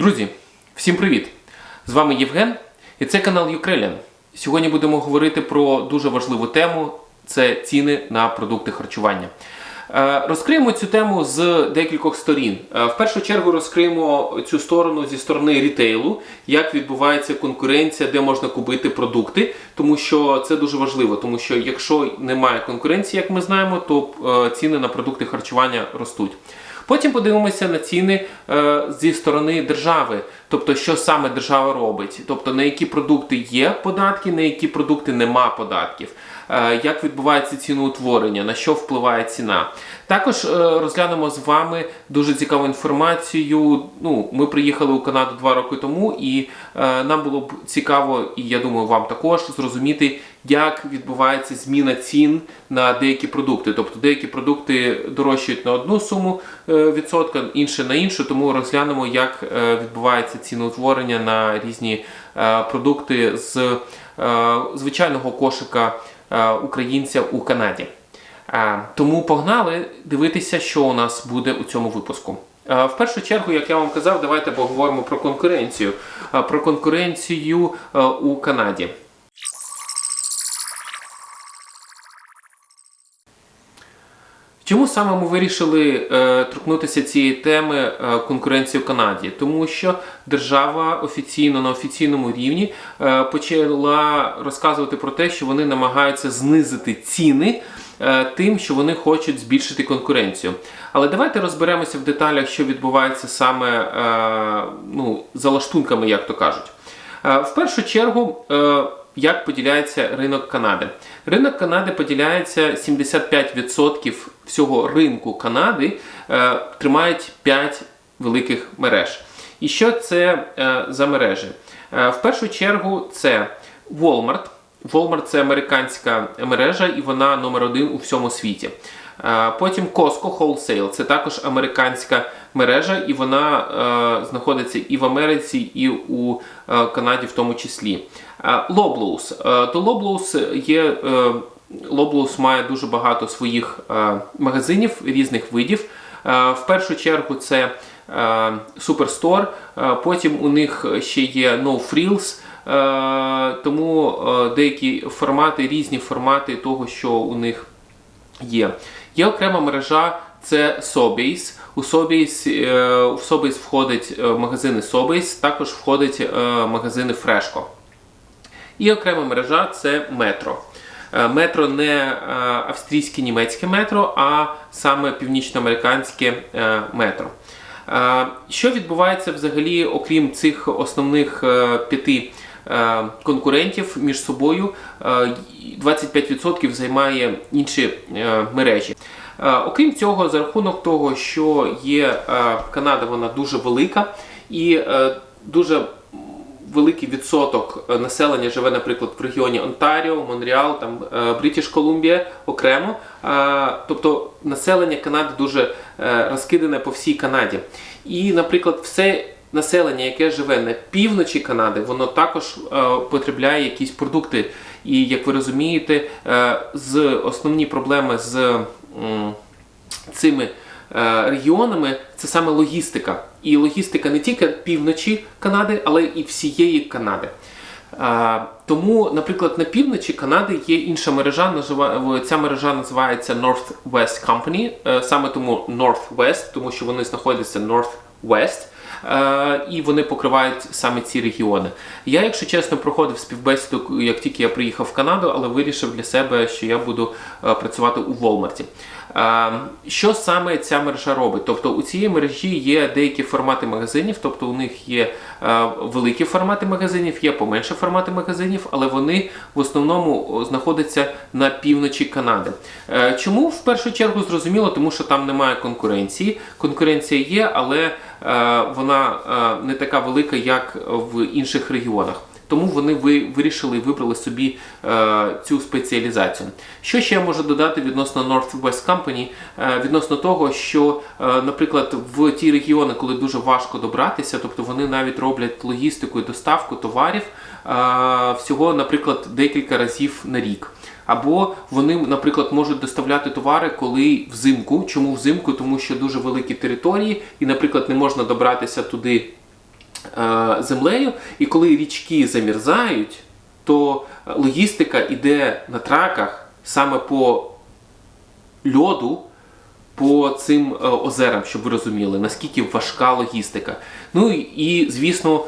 Друзі, всім привіт! З вами Євген і це канал Юкрелян. Сьогодні будемо говорити про дуже важливу тему це ціни на продукти харчування. Е, Розкриємо цю тему з декількох сторін. Е, В першу чергу розкриємо цю сторону зі сторони рітейлу, як відбувається конкуренція, де можна купити продукти, тому що це дуже важливо, тому що якщо немає конкуренції, як ми знаємо, то е, ціни на продукти харчування ростуть. Потім подивимося на ціни е, зі сторони держави, тобто що саме держава робить, тобто на які продукти є податки, на які продукти нема податків, як відбувається ціноутворення, на що впливає ціна. Також е, розглянемо з вами дуже цікаву інформацію. Ну, ми приїхали у Канаду два роки тому, і е, нам було б цікаво, і я думаю, вам також зрозуміти, як відбувається зміна цін на деякі продукти. Тобто деякі продукти дорожчають на одну суму е, відсотка, інші на іншу. Тому розглянемо, як е, відбувається ціноутворення на різні е, продукти з е, звичайного кошика е, українця у Канаді. Е, Тому погнали дивитися, що у нас буде у цьому випуску. Е, В першу чергу, як я вам казав, давайте поговоримо про конкуренцію. Е, Про конкуренцію е, у Канаді. Чому саме ми вирішили е, торкнутися цієї теми е, конкуренції в Канаді? Тому що держава офіційно на офіційному рівні е, почала розказувати про те, що вони намагаються знизити ціни е, тим, що вони хочуть збільшити конкуренцію. Але давайте розберемося в деталях, що відбувається саме е, ну, за лаштунками, як то кажуть. Е, В першу чергу, е, як поділяється ринок Канади? Ринок Канади поділяється 75% всього ринку Канади е, тримають 5 великих мереж. І що це е, за мережі? Е, В першу чергу це Walmart. Walmart це американська мережа, і вона номер один у всьому світі. Е, Потім Costco Wholesale, це також американська мережа, і вона е, знаходиться і в Америці, і у е, Канаді в тому числі. Е, Loblaws. Е, то Loblaws є. Е, має дуже багато своїх магазинів різних видів. В першу чергу це е, потім у них ще є No Frills, тому деякі формати, різні формати того, що у них є. Є окрема мережа, це Sobeys. У Sobeys, в Sobeys входять е, магазини Sobeys, також входять магазини Fresco. І окрема мережа це метро. Е, Метро не е, австрійське німецьке метро, а саме північноамериканське е, метро. Що відбувається взагалі, окрім цих основних п'яти конкурентів між собою? Е, 25% займає інші мережі. Окрім цього, за рахунок того, що є Канада, вона дуже велика і дуже великий відсоток е, населення живе, наприклад, в регіоні Онтаріо, Монреал, там Бритіш Колумбія окремо. Е, Тобто населення Канади дуже е, розкидане по всій Канаді. І, наприклад, все населення, яке живе на півночі Канади, воно також е, потребляє якісь продукти. І як ви розумієте, е, з основні проблеми з цими е, регіонами це саме логістика. І логістика не тільки півночі Канади, але і всієї Канади. Е, Тому, наприклад, на півночі Канади є інша мережа. Ця мережа називається North West Company. Е, Саме тому North West, тому що вони знаходяться North West. Е, І вони покривають саме ці регіони. Я, якщо чесно, проходив співбесіду, як тільки я приїхав в Канаду, але вирішив для себе, що я буду е, працювати у Волмарті. Що саме ця мережа робить? Тобто у цієї мережі є деякі формати магазинів, тобто у них є великі формати магазинів, є поменше формати магазинів, але вони в основному знаходяться на півночі Канади. Е, Чому в першу чергу зрозуміло, тому що там немає конкуренції. Конкуренція є, але е, вона е, не така велика, як в інших регіонах. Тому вони ви вирішили і вибрали собі е, цю спеціалізацію. Що ще я можу додати відносно North West Company? Е, відносно того, що, е, наприклад, в ті регіони, коли дуже важко добратися, тобто вони навіть роблять логістику і доставку товарів всього, наприклад, декілька разів на рік. Або вони, наприклад, можуть доставляти товари, коли взимку. Чому взимку? Тому що дуже великі території, і, наприклад, не можна добратися туди землею, і коли річки замерзають, то логістика йде на траках саме по льоду по цим е, озерам, щоб ви розуміли, наскільки важка логістика. Ну і, звісно,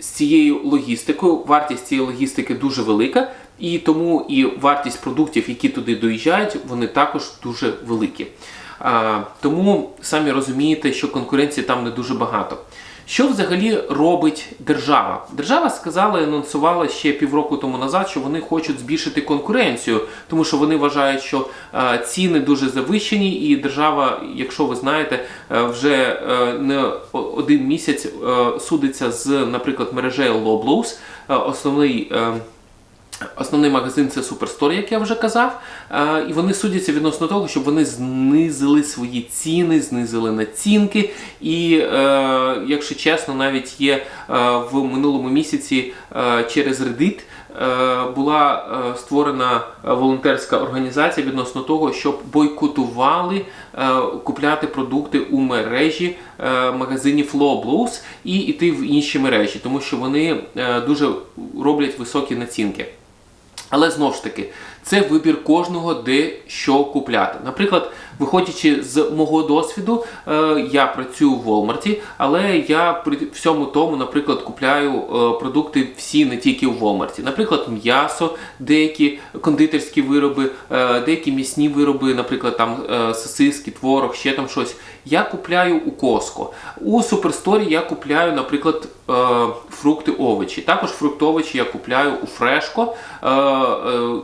з цією логістикою, вартість цієї логістики дуже велика, і тому і вартість продуктів, які туди доїжджають, вони також дуже великі. Тому самі розумієте, що конкуренції там не дуже багато. Що взагалі робить держава? Держава сказала і анонсувала ще півроку тому назад, що вони хочуть збільшити конкуренцію, тому що вони вважають, що е, ціни дуже завищені, і держава, якщо ви знаєте, е, вже е, не один місяць судиться з, наприклад, мережею Loblaws, основний. Основний магазин це Superstore, як я вже казав. Е, І вони судяться відносно того, щоб вони знизили свої ціни, знизили націнки. І, е, якщо чесно, навіть є е, в минулому місяці через Reddit була створена волонтерська організація відносно того, щоб бойкотували купляти продукти у мережі магазинів Loblaws і йти в інші мережі, тому що вони дуже роблять високі націнки. Але знову ж таки, це вибір кожного, де що купляти. Наприклад, виходячи з мого досвіду, е, я працюю в Walmart, але я при всьому тому, наприклад, купляю е, продукти всі не тільки в Walmart. Наприклад, м'ясо, деякі кондитерські вироби, е, деякі м'ясні вироби, наприклад, там сосиски, творог, ще там щось. Я купляю у Costco. У Суперсторі я купляю, наприклад, фрукти, овочі. Також фрукти, овочі я купляю у Фрешко.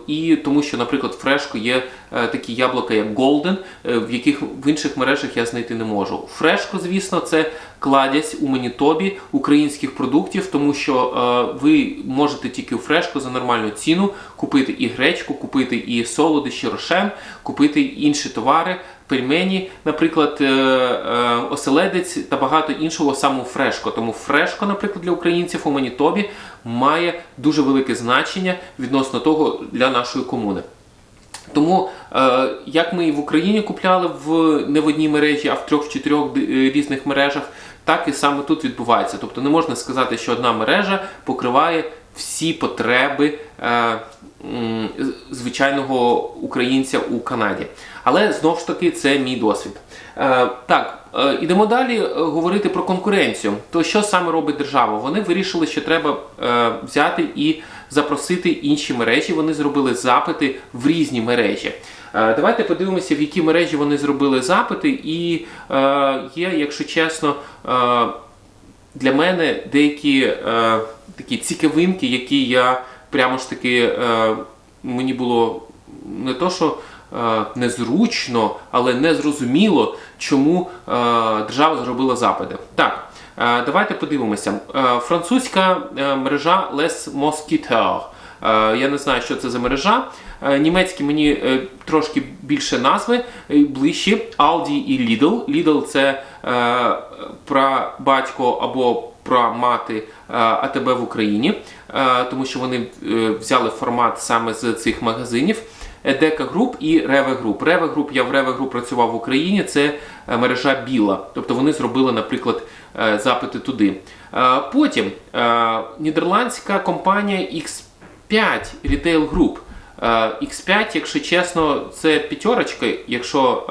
І що, наприклад, в Фрешко є е, такі яблука, як Golden, е, в яких в інших мережах я знайти не можу. Фрешко, звісно, це кладязь у Манітобі українських продуктів, тому що е, ви можете тільки у фрешку за нормальну ціну купити і гречку, купити і солодощі, рошен, купити інші товари, пельмені, наприклад, е, е, оселедець та багато іншого саме Фрешко. Тому Фрешко, наприклад, для українців у Манітобі має дуже велике значення відносно того для нашої комуни. Тому е, як ми і в Україні купляли в не в одній мережі, а в трьох-чотирьох різних мережах, так і саме тут відбувається. Тобто не можна сказати, що одна мережа покриває всі потреби звичайного українця у Канаді. Але знову ж таки це мій досвід. Е, так, е, ідемо далі е, говорити про конкуренцію. То що саме робить держава? Вони вирішили, що треба взяти і запросити інші мережі. Вони зробили запити в різні мережі. Давайте подивимося, в які мережі вони зробили запити, і є, якщо чесно, для мене деякі такі цікавинки, які я прямо ж таки мені було не то, що незручно, але незрозуміло, чому е, держава зробила запити. Так, е, давайте подивимося. Е, французька е, мережа Les Mosquiteurs. Е, Я не знаю, що це за мережа. Е, Німецькі мені е, трошки більше назви е, ближчі. Aldi і Lidl. Lidl це е, прабатько або прамати е, АТБ в Україні, е, тому що вони е, взяли формат саме з цих магазинів. Едека Груп і Реве Груп. Реве Груп, я в Реве Груп працював в Україні, це е, мережа Біла. Тобто вони зробили, наприклад, е, запити туди. Е, Потім нідерландська компанія X5 Retail Group. Е, X5, якщо чесно, це п'ятерочка, якщо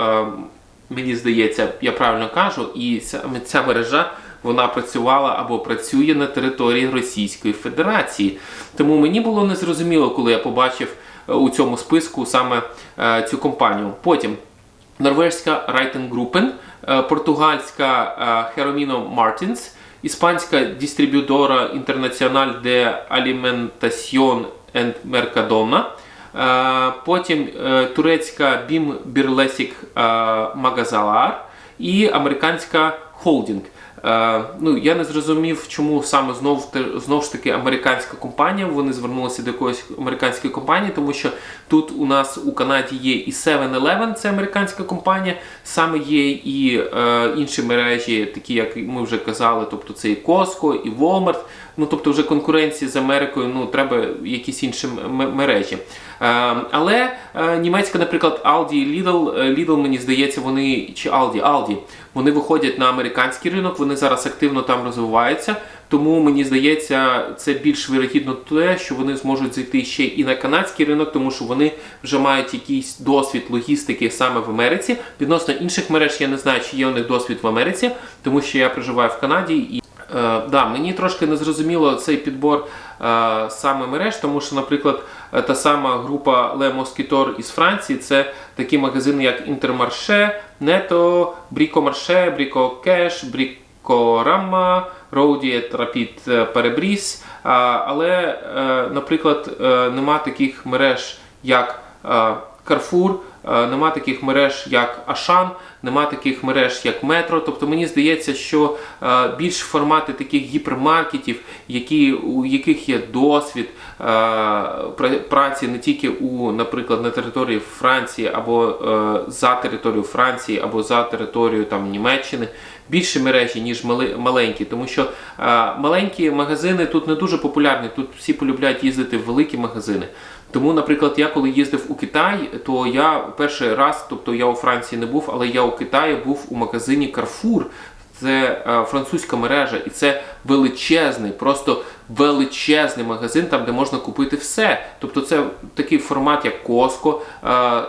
мені здається, я правильно кажу, і ця мережа вона працювала або працює на території Російської Федерації. Тому мені було незрозуміло, коли я побачив у цьому списку саме е, цю компанію. Потім норвезька Райтенгрупен, е, португальська Heromino Martins, іспанська дистриб'ютора Internacional de Alimentación and Mercadona, е, потім турецька BIM Birlezik е, Magazalar і американська Holding. Е, ну, я не зрозумів, чому саме знову знов ж таки американська компанія. Вони звернулися до якоїсь американської компанії, тому що тут у нас у Канаді є і 7-Eleven, це американська компанія, саме є і е, інші мережі, такі як ми вже казали, тобто це і Costco, і Walmart. Ну тобто вже конкуренції з Америкою, ну треба якісь інші мережі. Е, але е, німецька, наприклад, Aldi і Lidl, е, Lidl, мені здається, вони чи Aldi, Aldi, вони виходять на американський ринок, вони зараз активно там розвиваються. Тому мені здається, це більш вирогідно те, що вони зможуть зайти ще і на канадський ринок, тому що вони вже мають якийсь досвід логістики саме в Америці. Відносно інших мереж я не знаю, чи є у них досвід в Америці, тому що я проживаю в Канаді і. Е, да, мені трошки не зрозуміло цей підбор е, саме мереж, тому що, наприклад, е, та сама група Le Mosquitor із Франції це такі магазини, як Netto, Bricomarché, Brico Cash, Bricorama, Roadiet, Rapid Перебріз. Але, наприклад, нема таких мереж, як Carrefour, нема таких мереж, як Ашан, нема таких мереж, як Метро. Тобто мені здається, що е, більш формати таких гіпермаркетів, які, у яких є досвід е, праці не тільки у, наприклад, на території Франції або е, за територію Франції, або за територію там Німеччини. Більше мережі, ніж мали, маленькі, тому що е, маленькі магазини тут не дуже популярні. Тут всі полюбляють їздити в великі магазини. Тому, наприклад, я коли їздив у Китай, то я перший раз, тобто я у Франції не був, але я у Китаї був у магазині Carrefour. Це е, французька мережа, і це величезний, просто величезний магазин, там де можна купити все. Тобто це такий формат, як Costco, е,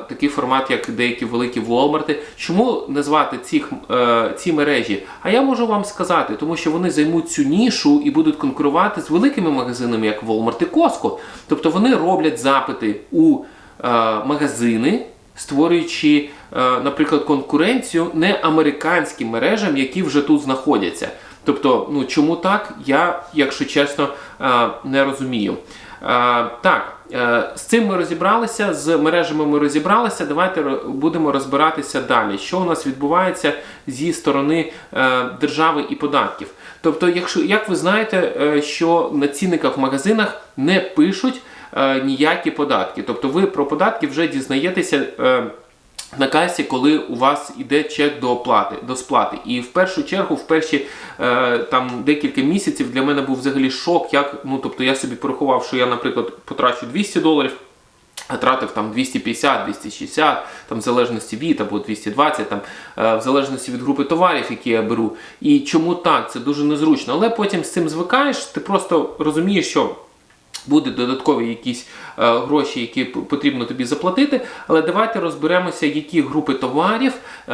такий формат, як деякі великі Walmart. Чому назвати ці, е, ці мережі? А я можу вам сказати, тому що вони займуть цю нішу і будуть конкурувати з великими магазинами, як Walmart і Costco. Тобто вони роблять запити у магазини створюючи, е, наприклад, конкуренцію не американським мережам, які вже тут знаходяться. Тобто, ну чому так, я, якщо чесно, е, не розумію. Е, Так, з цим ми розібралися, з мережами ми розібралися. Давайте будемо розбиратися далі. Що у нас відбувається зі сторони держави і податків. Тобто, якщо як ви знаєте, що на цінниках в магазинах не пишуть е, ніякі податки. Тобто ви про податки вже дізнаєтеся. Е, на касі, коли у вас іде чек до оплати, до сплати. І в першу чергу, в перші е, там декілька місяців для мене був взагалі шок. Як ну тобто я собі порахував, що я, наприклад, потрачу 200 доларів. А тратив там 250, 260, там в залежності від або 220, там е, в залежності від групи товарів, які я беру. І чому так? Це дуже незручно. Але потім з цим звикаєш, ти просто розумієш, що буде додаткові якісь е, гроші, які потрібно тобі заплатити. Але давайте розберемося, які групи товарів е,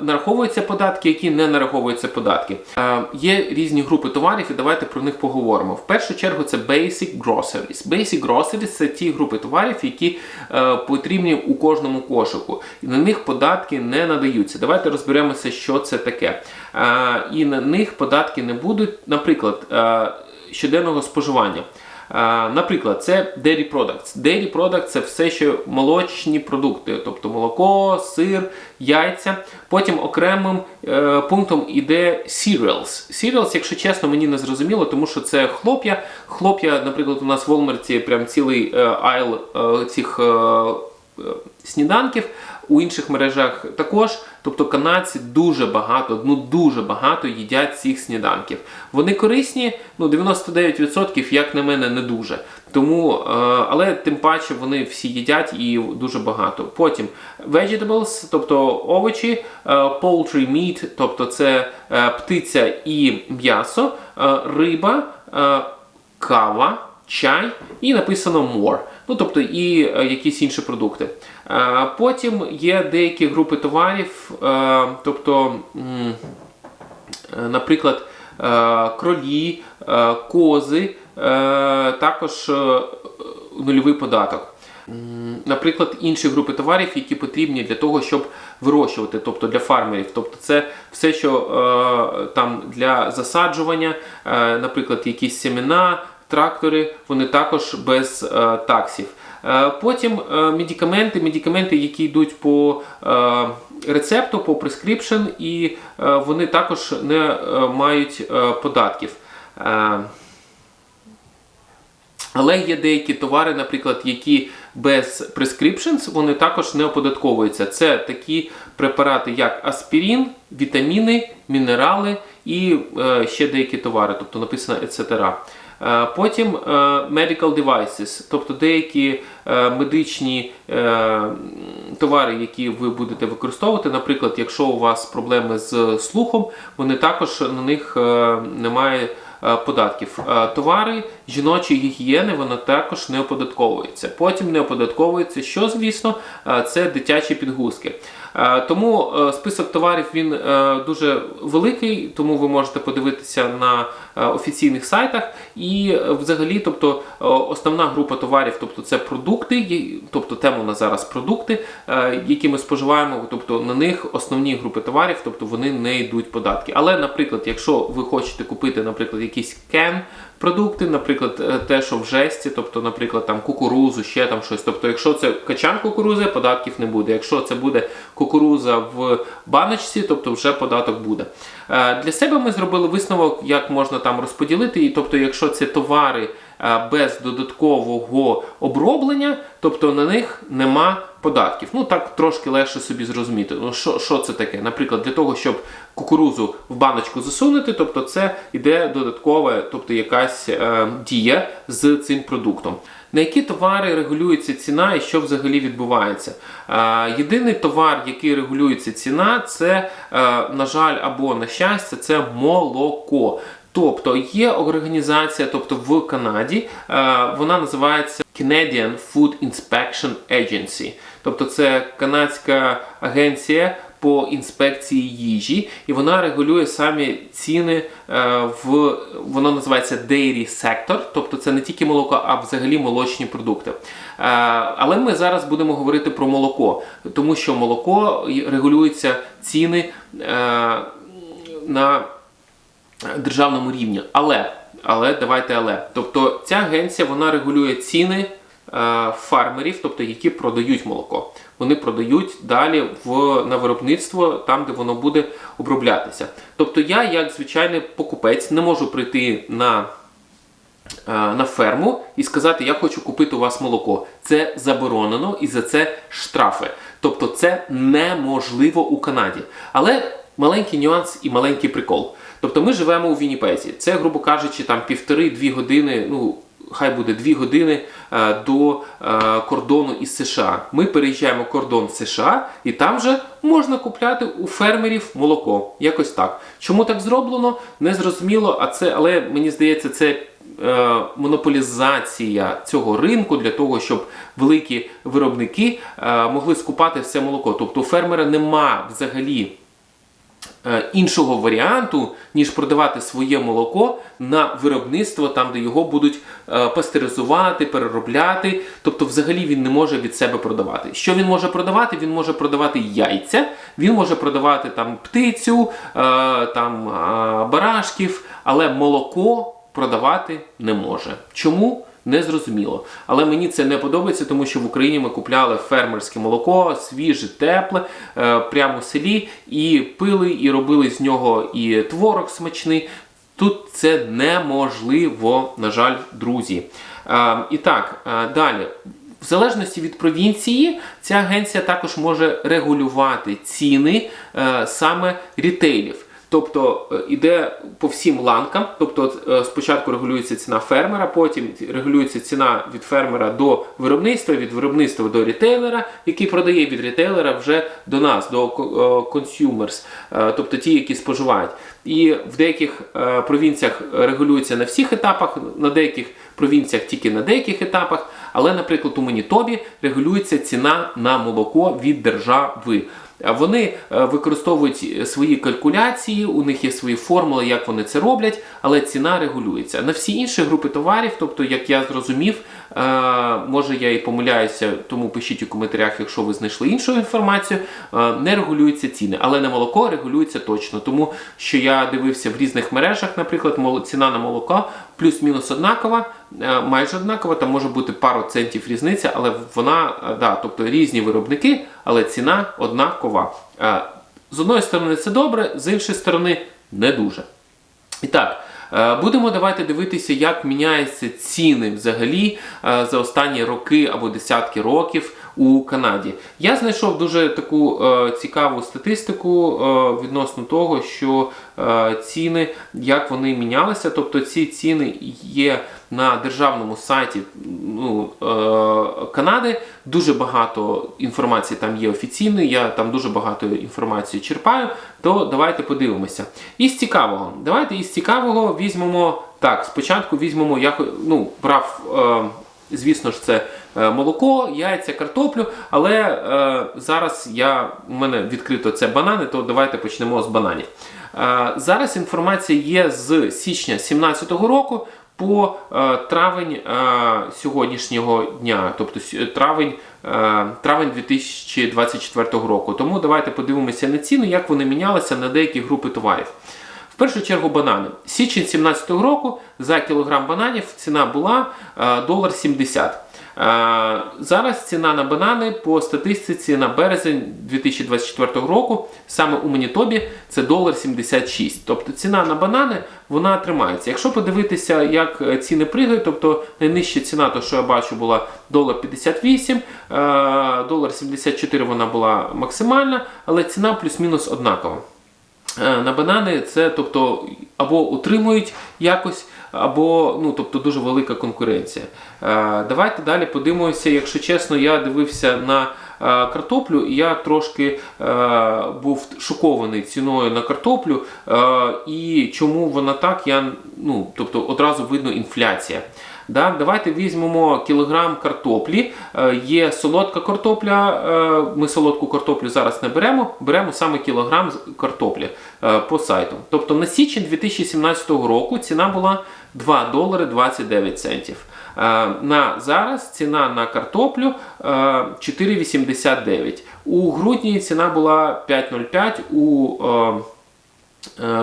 нараховуються податки, які не нараховуються податки. Е, є різні групи товарів, і давайте про них поговоримо. В першу чергу це Basic Groceries. Basic Groceries це ті групи товарів, які е, потрібні у кожному кошику. І на них податки не надаються. Давайте розберемося, що це таке. Е, і на них податки не будуть, наприклад, е, щоденного споживання. Наприклад, це dairy products. Dairy products – це все, що молочні продукти, тобто молоко, сир, яйця. Потім окремим е, пунктом іде cereals. Cereals, якщо чесно, мені не зрозуміло, тому що це хлоп'я. Хлоп'я, наприклад, у нас в Walmart прям цілий е, айл е, цих сніданків. У інших мережах також, тобто канадці дуже багато, ну дуже багато їдять цих сніданків. Вони корисні, ну 99%, як на мене, не дуже. Тому, е, але тим паче вони всі їдять і дуже багато. Потім vegetables, тобто овочі, е, poultry meat, тобто це е, птиця і м'ясо, риба, кава, чай і написано more. Ну, тобто і е, якісь інші продукти. Е, потім є деякі групи товарів, е, тобто, наприклад, кролі, кози, також нульовий податок. Наприклад, інші групи товарів, які потрібні для того, щоб вирощувати, тобто для фермерів. Тобто це все, що е, там для засаджування, е, наприклад, якісь семена, трактори, вони також без е, таксів. Е, Потім е, медикаменти, медикаменти, які йдуть по рецепту, по prescription, і вони також не мають податків. Але є деякі товари, наприклад, які без prescriptions, вони також не оподатковуються. Це такі препарати, як аспірин, вітаміни, мінерали і ще деякі товари, тобто написано etc. Е, Потім е, medical devices, тобто деякі е, медичні товари, які ви будете використовувати. Наприклад, якщо у вас проблеми з слухом, вони також на них немає податків. Товари жіночої гігієни воно також не оподатковується. Потім не оподатковується, що звісно, це дитячі підгузки. Е, Тому е, список товарів він е, дуже великий, тому ви можете подивитися на офіційних сайтах. І взагалі, тобто основна група товарів, тобто це продукти, тобто тема на зараз продукти, які ми споживаємо, тобто на них основні групи товарів, тобто вони не йдуть податки. Але, наприклад, якщо ви хочете купити, наприклад, якийсь кен продукти, наприклад, те, що в жесті, тобто, наприклад, там кукурузу, ще там щось. Тобто, якщо це качан кукурузи, податків не буде. Якщо це буде кукуруза в баночці, тобто вже податок буде. Е, Для себе ми зробили висновок, як можна там розподілити. І тобто, якщо це товари е, без додаткового оброблення, тобто на них нема податків. Ну так трошки легше собі зрозуміти. Ну що, що це таке? Наприклад, для того, щоб кукурузу в баночку засунути, тобто це іде додаткова, тобто якась е, дія з цим продуктом. На які товари регулюється ціна і що взагалі відбувається? Е, єдиний товар, який регулюється ціна, це, е, на жаль, або на щастя, це молоко. Тобто є організація, тобто в Канаді, е, вона називається Canadian Food Inspection Agency. Тобто це канадська агенція по інспекції їжі, і вона регулює самі ціни е, в воно називається dairy sector, тобто це не тільки молоко, а взагалі молочні продукти. Е, Але ми зараз будемо говорити про молоко, тому що молоко і регулюються ціни е, на державному рівні. Але, але давайте але. Тобто ця агенція вона регулює ціни фармерів, тобто які продають молоко. Вони продають далі в, на виробництво там, де воно буде оброблятися. Тобто я, як звичайний покупець, не можу прийти на е, на ферму і сказати, я хочу купити у вас молоко. Це заборонено і за це штрафи. Тобто це неможливо у Канаді. Але маленький нюанс і маленький прикол. Тобто ми живемо у Вінніпезі. Це, грубо кажучи, там півтори-дві години, ну хай буде дві години е, до е, кордону із США. Ми переїжджаємо кордон США, і там же можна купляти у фермерів молоко. Якось так. Чому так зроблено? Не зрозуміло, а це, але мені здається, це е, монополізація цього ринку для того, щоб великі виробники могли скупати все молоко. Тобто у фермера нема взагалі іншого варіанту, ніж продавати своє молоко на виробництво, там, де його будуть е, пастеризувати, переробляти. Тобто, взагалі він не може від себе продавати. Що він може продавати? Він може продавати яйця, він може продавати там птицю, е, там е, барашків, але молоко продавати не може. Чому? Не зрозуміло. Але мені це не подобається, тому що в Україні ми купляли фермерське молоко, свіже, тепле, е, прямо в селі, і пили, і робили з нього і творог смачний. Тут це неможливо, на жаль, друзі. Е, І так, е, далі. В залежності від провінції, ця агенція також може регулювати ціни саме рітейлів. Тобто е, іде по всім ланкам. Тобто, е, спочатку регулюється ціна фермера, потім регулюється ціна від фермера до виробництва, від виробництва до рітейлера, який продає від рітейлера вже до нас, до consumers, е, тобто ті, які споживають. І в деяких провінціях регулюється на всіх етапах, на деяких провінціях тільки на деяких етапах. Але, наприклад, у Манітобі регулюється ціна на молоко від держави. Вони е, використовують свої калькуляції, у них є свої формули, як вони це роблять, але ціна регулюється. На всі інші групи товарів, тобто, як я зрозумів, е, може я і помиляюся, тому пишіть у коментарях, якщо ви знайшли іншу інформацію, е, не регулюються ціни. Але на молоко регулюється точно, тому що я дивився в різних мережах, наприклад, ціна на молоко плюс-мінус однакова, е, майже однакова, там може бути пару центів різниця, але вона, е, да, тобто різні виробники, але ціна однакова. Е, З одної сторони це добре, з іншої сторони не дуже. І так, будемо давайте дивитися, як міняються ціни взагалі за останні роки або десятки років у Канаді. Я знайшов дуже таку е, цікаву статистику е, відносно того, що е, ціни, як вони мінялися. Тобто ці ціни є на державному сайті ну, е, Канади дуже багато інформації там є офіційної, я там дуже багато інформації черпаю, то давайте подивимося. Із цікавого, давайте із цікавого візьмемо. Так, спочатку візьмемо, я ну, брав, е, звісно ж, це е, молоко, яйця, картоплю, але е, зараз я, у мене відкрито це банани, то давайте почнемо з бананів. Е, зараз інформація є з січня 2017 року по е, травень е, сьогоднішнього дня, тобто травень, е, травень 2024 року. Тому давайте подивимося на ціни, як вони мінялися на деякі групи товарів. Першу чергу банани. Січень 2017 року за кілограм бананів ціна була е, долар 70. Е, Зараз ціна на банани по статистиці на березень 2024 року саме у Манітобі це долар 76. Тобто ціна на банани вона тримається. Якщо подивитися, як е, ціни пригають, тобто найнижча ціна, то що я бачу, була долар 58, е, долар 74 вона була максимальна, але ціна плюс-мінус однакова. Е, На банани це тобто або утримують якось, або ну, тобто дуже велика конкуренція. Е, Давайте далі подивимося. Якщо чесно, я дивився на е, картоплю, і я трошки був шокований ціною на картоплю. І чому вона так, я ну, тобто одразу видно інфляція. Да, давайте візьмемо кілограм картоплі. Е, Є солодка картопля. е, Ми солодку картоплю зараз не беремо, беремо саме кілограм картоплі е, по сайту. Тобто на січень 2017 року ціна була 2 долари 29 центів. На зараз ціна на картоплю е, 4,89. У грудні ціна була 5,05. У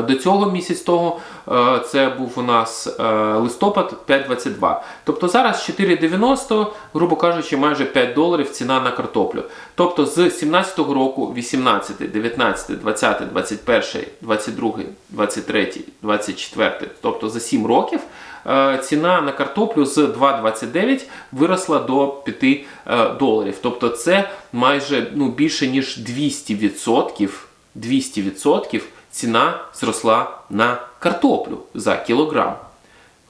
До цього місяць того е, це був у нас е, листопад 5,22. Тобто зараз 4,90, грубо кажучи, майже 5 доларів ціна на картоплю. Тобто з 17-го року 18, 19, 20, 21, 22, 23, 24, тобто за 7 років. е, Ціна на картоплю з 2,29 виросла до 5 е, доларів. Тобто це майже ну, більше ніж 200%, 200% ціна зросла на картоплю за кілограм.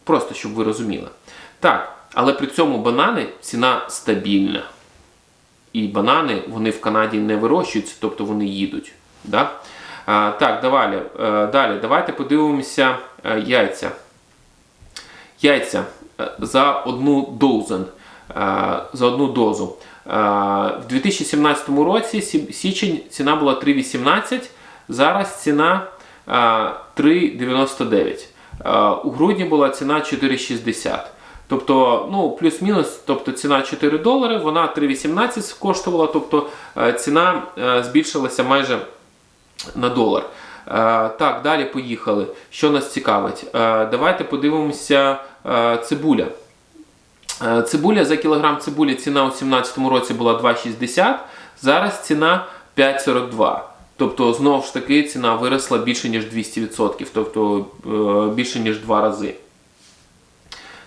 Просто щоб ви розуміли. Так, але при цьому банани ціна стабільна. І банани вони в Канаді не вирощуються, тобто вони їдуть. Да? А, так, далі, е, далі. Давайте подивимося е, яйця. Яйця е, за одну дозен, е, за одну дозу. В 2017 році січень ціна була 3,18, зараз ціна е, 3,99. Е, У грудні була ціна 4,60. Тобто, ну, плюс-мінус, тобто ціна 4 долари, вона 3,18 коштувала, тобто ціна збільшилася майже на долар. Так, далі поїхали. Що нас цікавить? Давайте подивимося цибуля. Цибуля за кілограм цибулі ціна у 2017 році була 2,60, зараз ціна 5,42. Тобто, знову ж таки, ціна виросла більше, ніж 200%, тобто е, більше, ніж 2 рази.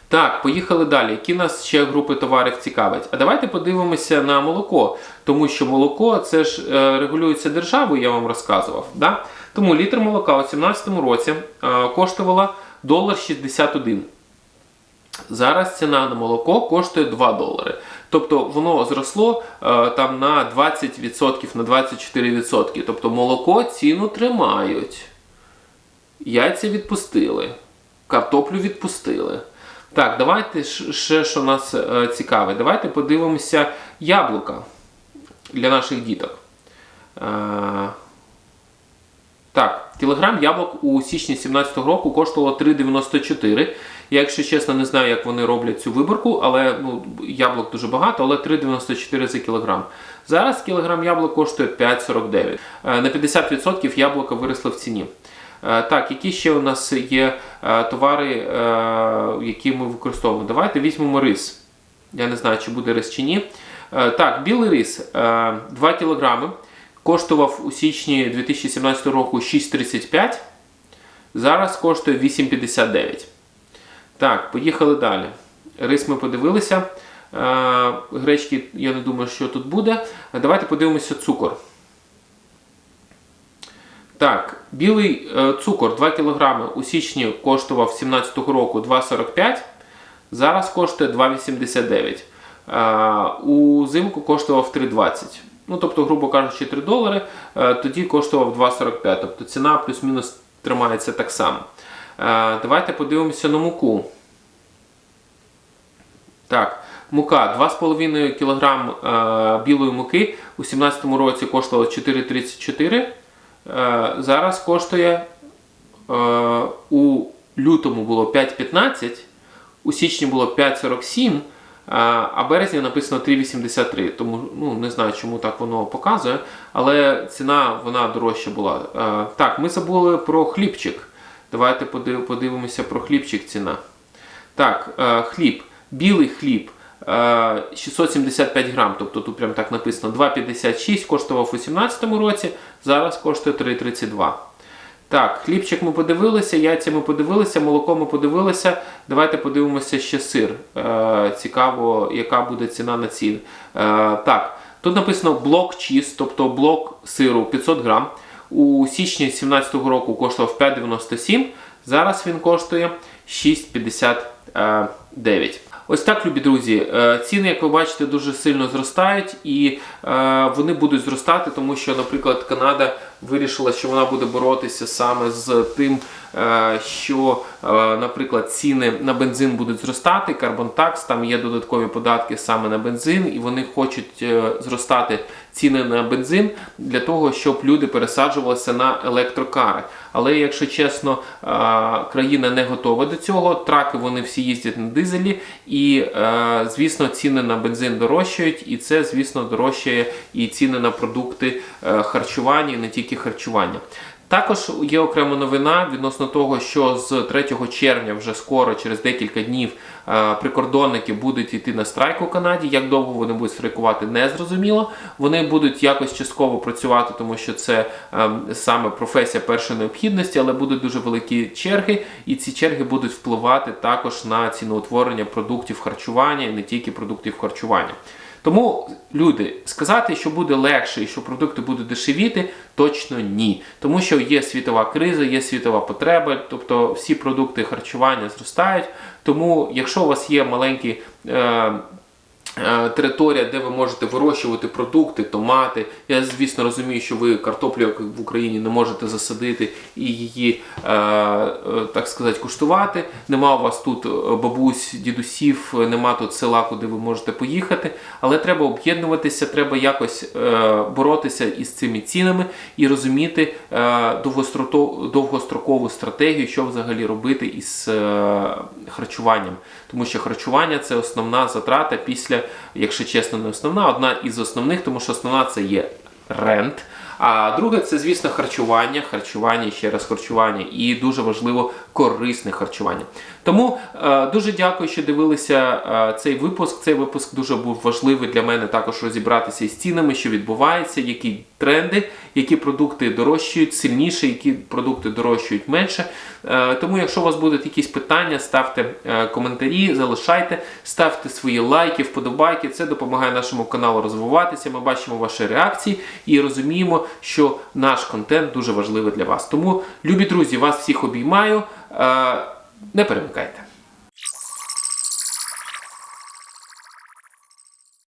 Так, поїхали далі. Які нас ще групи товарів цікавить? А давайте подивимося на молоко, тому що молоко це ж е, регулюється державою, я вам розказував. Да? Тому літр молока у 2017 році е, коштувала долар 61. Зараз ціна на молоко коштує 2 долари. Тобто воно зросло е, там на 20%, на 24%. Тобто молоко ціну тримають. Яйця відпустили. Картоплю відпустили. Так, давайте ще що нас е, цікавить. Давайте подивимося яблука для наших діток. Е, так, кілограм яблук у січні 2017 року коштувало 3,94. Я, якщо чесно, не знаю, як вони роблять цю виборку, але ну, яблук дуже багато, але 3,94 за кілограм. Зараз кілограм яблук коштує 5,49. Е, На 50% яблука виросли в ціні. Е, Так, які ще у нас є е, товари, які ми використовуємо? Давайте візьмемо рис. Я не знаю, чи буде рис чи ні. Так, білий рис е, 2 кг коштував у січні 2017 року 6,35. Зараз коштує 8,59. Так, поїхали далі. Рис ми подивилися. Е, Гречки, я не думаю, що тут буде. Давайте подивимося цукор. Так, білий е, цукор 2 кг у січні коштував 2017 року 2,45. Зараз коштує 2,89. е, у зимку коштував 3,20. Ну, тобто, грубо кажучи, 3 долари, тоді коштував 2,45. Тобто ціна плюс-мінус тримається так само. Е, Давайте подивимося на муку. Так, мука 2,5 кг е, білої муки у 2017 році коштувала 4,34. Е, зараз коштує у лютому було 5,15, у січні було 5,47, е, а березні написано 3,83. Тому ну, не знаю, чому так воно показує, але ціна вона дорожча була. Так, ми забули про хлібчик. Давайте подивимося про хлібчик ціна. Так, е, хліб. Білий хліб е, 675 грам, тобто тут прям так написано 2,56 коштував у 2017 році, зараз коштує 3,32. Так, хлібчик ми подивилися, яйця ми подивилися, молоко ми подивилися. Давайте подивимося ще сир. Е, цікаво, яка буде ціна на цін. Е, так, тут написано блок чіз, тобто блок сиру 500 грам. У січні 2017 року коштував 5,97. Зараз він коштує 6,59. Ось так, любі друзі. Е, Ціни, як ви бачите, дуже сильно зростають, і е, вони будуть зростати, тому що, наприклад, Канада вирішила, що вона буде боротися саме з тим, е, що, е, наприклад, ціни на бензин будуть зростати. Tax, там є додаткові податки саме на бензин, і вони хочуть е, зростати ціни на бензин для того, щоб люди пересаджувалися на електрокари. Але якщо чесно, країна не готова до цього. Траки вони всі їздять на дизелі, і звісно, ціни на бензин дорожчають, і це, звісно, дорожчає і ціни на продукти харчування, не тільки харчування. Також є окрема новина відносно того, що з 3 червня, вже скоро, через декілька днів, е, прикордонники будуть йти на страйк у Канаді. Як довго вони будуть страйкувати, не зрозуміло. Вони будуть якось частково працювати, тому що це е, саме професія першої необхідності, але будуть дуже великі черги, і ці черги будуть впливати також на ціноутворення продуктів харчування і не тільки продуктів харчування. Тому, люди, сказати, що буде легше і що продукти будуть дешевіти, точно ні. Тому що є світова криза, є світова потреба, тобто всі продукти харчування зростають. Тому, якщо у вас є маленькі. Е- Територія, де ви можете вирощувати продукти, томати. Я, звісно, розумію, що ви картоплю в Україні не можете засадити і її, е, е, так сказати, куштувати. Нема у вас тут е, бабусь, дідусів, е, нема тут села, куди ви можете поїхати. Але треба об'єднуватися, треба якось е, боротися із цими цінами і розуміти е, довгострокову стратегію, що взагалі робити із е, харчуванням. Тому що харчування це основна затрата після, якщо чесно, не основна, одна із основних, тому що основна це є рент. А друге, це, звісно, харчування, харчування, ще раз харчування, і дуже важливо корисне харчування. Тому е, дуже дякую, що дивилися е, цей випуск. Цей випуск дуже був важливий для мене також розібратися із цінами, що відбувається, які тренди, які продукти дорожчають сильніше, які продукти дорожчають менше. Е, тому, якщо у вас будуть якісь питання, ставте е, коментарі, залишайте, ставте свої лайки, вподобайки. Це допомагає нашому каналу розвиватися. Ми бачимо ваші реакції і розуміємо, що наш контент дуже важливий для вас. Тому, любі друзі, вас всіх обіймаю. Е, Не перемикайте.